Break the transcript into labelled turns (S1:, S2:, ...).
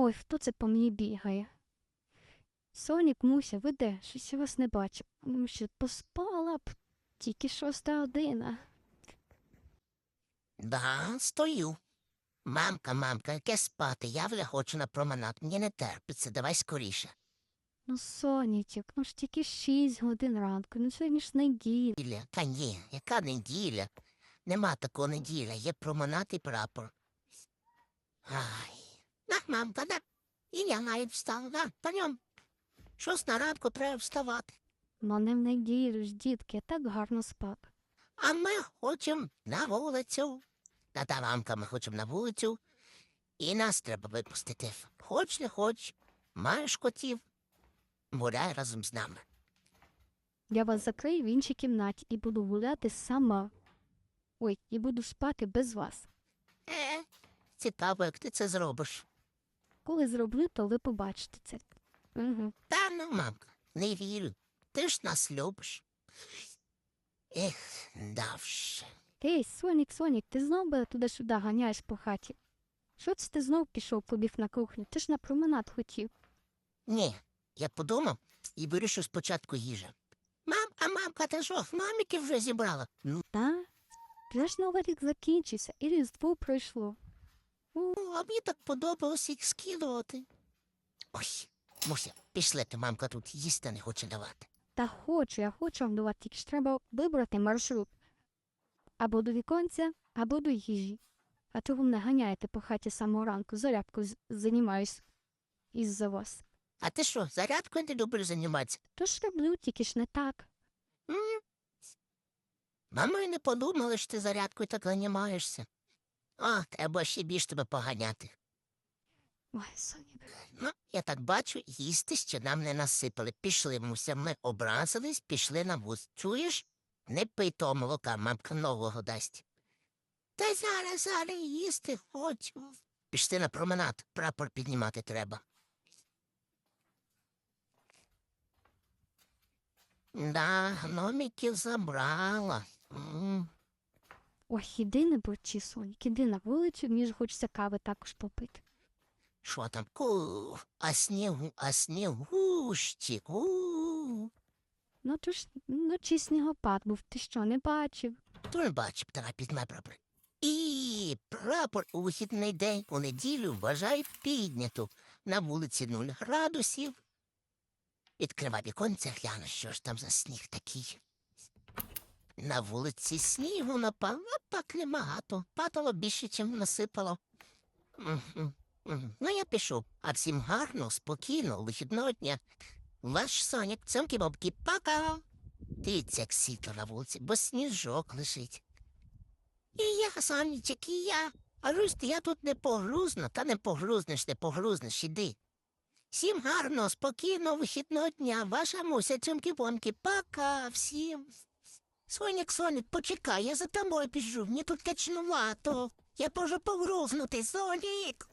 S1: Ой, хто це по мені бігає? Сонік, Муся, ви де? Щось я вас не бачу. Ну, що поспала б тільки шоста година.
S2: Да, стою. Мамка, мамка, яке спати? Я вже хочу на променад. Мені не терпиться, давай скоріше.
S1: Ну, сонечок, ну ж тільки шість годин ранку, ну сьогодні ж неділя.
S2: Неділя. Та ні, яка неділя? Нема такого неділя, є променад і прапор. Ай. На, мамка, на. І я навіть встав, на, паньом. Щось на ранку треба вставати.
S1: Ну, не в неділю ж, дітки, так гарно спав.
S2: А ми хочемо на вулицю. Та та мамка, ми хочемо на вулицю. І нас треба випустити. Хоч не хоч, маєш котів. Гуляй разом з нами.
S1: Я вас закрию в іншій кімнаті і буду гуляти сама. Ой, і буду спати без вас.
S2: Е, цікаво, як ти це зробиш.
S1: Коли зроблю, то ви побачите це. Угу.
S2: Та ну, мамка, не вірю. Ти ж нас любиш. Ех, давше.
S1: Ей, Сонік, Сонік, ти знов би туди-сюди ганяєш по хаті. Що це ти знов пішов побіг на кухню? Ти ж на променад хотів.
S2: Ні, я подумав і вирішив спочатку їжа. Мам, а мамка, ти що, маміки вже зібрала? Ну,
S1: Та? Вже ж новий рік закінчився, і різдво пройшло.
S2: Ну, а мені так подобалось їх скидувати. Ой, Муся, пішли ти, мамка тут їсти не хоче давати.
S1: Та хочу, я хочу вам давати, тільки ж треба вибрати маршрут. Або до віконця, або до їжі. А то ви не ганяєте по хаті самого ранку, зарядку займаюсь із-за вас.
S2: А ти що, зарядкою не любиш займатися?
S1: То ж роблю, тільки ж не так.
S2: Мама не подумала, що ти зарядкою так займаєшся. О, треба ще більш тебе поганяти.
S1: Ой.
S2: Ну, я так бачу, їсти ще нам не насипали. Пішли, Муся, ми образились, пішли на вуз. Чуєш? Не пий того молока, мамка нового дасть. Та зараз, зараз їсти хочу. Пішли на променад, прапор піднімати треба. Да, гномиків забрала.
S1: Ой, іди не борчи, Сонік, іди на вулицю, мені ж хочеться кави також попити.
S2: Що там? Ку, а снігу, а снігущик. У.
S1: Ну то ж ночі снігопад був, ти що, не бачив?
S2: То не бачив, давай піднімай прапор. І прапор у вихідний день у неділю вважай підняту. На вулиці нуль градусів. Відкривай віконце, гляну, що ж там за сніг такий. На вулиці снігу напав, а пак небагато. Падало більше, чим насипало. Ну, я пішов. А всім гарно, спокійно, вихідного дня. Ваш Сонік, цьомки бобки, пока. Дивіться, як сіто на вулиці, бо сніжок лежить. І я, Сонечек, і я. А Русь, я тут не погрузну, та не погрузнеш, не погрузнеш, іди. Всім гарно, спокійно, вихідного дня. Ваша муся, цьомки-бомки, пока всім. Соняк, Сонік, почекай, я за тобою біжу, мені тут качнувато. Я можу погрузнути, Сонік.